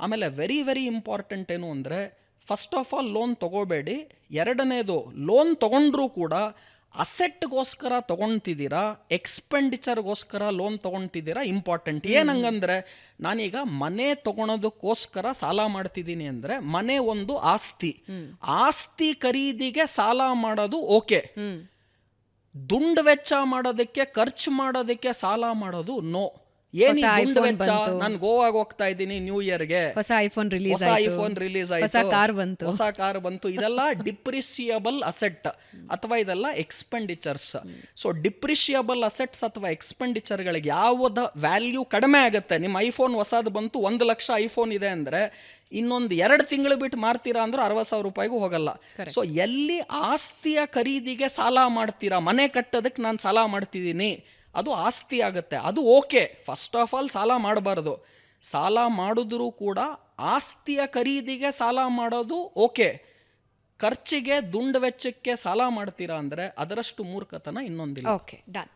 ಆಮೇಲೆ very very important ಏನು ಅಂದರೆ ಫಸ್ಟ್ ಆಫ್ ಆಲ್ ಲೋನ್ ತಗೋಬೇಡಿ. ಎರಡನೇದು ಲೋನ್ ತಗೊಂಡ್ರೂ ಕೂಡ ಅಸೆಟ್ಗೋಸ್ಕರ ತಗೊಳ್ತಿದ್ದೀರಾ ಎಕ್ಸ್ಪೆಂಡಿಚರ್ಗೋಸ್ಕರ ಲೋನ್ ತಗೊಳ್ತಿದ್ದೀರಾ ಇಂಪಾರ್ಟೆಂಟ್ ಏನಂಗಂದ್ರೆ ನಾನೀಗ ಮನೆ ತಗೊಳೋದಕ್ಕೋಸ್ಕರ ಸಾಲ ಮಾಡ್ತಿದ್ದೀನಿ ಅಂದರೆ ಮನೆ ಒಂದು ಆಸ್ತಿ. ಆಸ್ತಿ ಖರೀದಿಗೆ ಸಾಲ ಮಾಡೋದು ಓಕೆ. ದುಂಡ್ ದುಂಡು ವೆಚ್ಚ ಮಾಡೋದಕ್ಕೆ ಖರ್ಚು ಮಾಡೋದಕ್ಕೆ ಸಾಲ ಮಾಡೋದು ನೋ ಏನಿ ದುಂಡು ವೆಚ್ಚ? ನಾನು ಗೋವಾಗೆ ಹೋಗ್ತಾ ಇದ್ದೀನಿ ನ್ಯೂ ಇಯರ್ಗೆ ಹೊಸ ಐಫೋನ್ ರಿಲೀಸ್ ಹೊಸ ಐಫೋನ್ ರಿಲೀಸ್ ಆಯ್ತು ಹೊಸ ಕಾರ್ ಬಂತು. ಹೊಸ ಕಾರ್ ಬಂತು. ಇದೆಲ್ಲ ಡಿಪ್ರಿಸಿಯಬಲ್ ಅಸೆಟ್ ಅಥವಾ ಇದೆಲ್ಲ ಎಕ್ಸ್ಪೆಂಡಿಚರ್ಸ್ ಸೊ ಡಿಪ್ರಿಷಿಯಬಲ್ ಅಸೆಟ್ಸ್ ಅಥವಾ ಎಕ್ಸ್ಪೆಂಡಿಚರ್ಗಳಿಗೆ ಯಾವ್ದ ವ್ಯಾಲ್ಯೂ ಕಡಿಮೆ ಆಗುತ್ತೆ? ನಿಮ್ಮ ಐಫೋನ್ ಹೊಸದು ಬಂತು ಒಂದು ಲಕ್ಷ ಐಫೋನ್ ಇದೆ ಅಂದ್ರೆ ಇನ್ನೊಂದು ಎರಡು ತಿಂಗಳು ಬಿಟ್ಟು ಮಾರ್ತೀರಾ ಅಂದ್ರೆ ಅರವತ್ತು ಸಾವಿರ ರೂಪಾಯಿಗೂ ಹೋಗಲ್ಲ. ಸೊ ಎಲ್ಲಿ ಆಸ್ತಿಯ ಖರೀದಿಗೆ ಸಾಲ ಮಾಡ್ತೀರಾ? ಮನೆ ಕಟ್ಟೋದಕ್ಕೆ ನಾನು ಸಾಲ ಮಾಡ್ತಿದ್ದೀನಿ. ಅದು ಆಸ್ತಿ ಆಗುತ್ತೆ. ಅದು ಓಕೆ. ಫಸ್ಟ್ ಆಫ್ ಆಲ್ ಸಾಲ ಮಾಡಬಾರದು. ಸಾಲ ಮಾಡಿದ್ರೂ ಕೂಡ ಆಸ್ತಿಯ ಖರೀದಿಗೆ ಸಾಲ ಮಾಡೋದು ಓಕೆ. ಖರ್ಚಿಗೆ ದುಂಡ್ ವೆಚ್ಚಕ್ಕೆ ಸಾಲ ಮಾಡ್ತೀರಾ ಅಂದರೆ ಅದರಷ್ಟು ಮೂರ್ಖತನ ಇನ್ನೊಂದಿಲ್ಲ. Okay done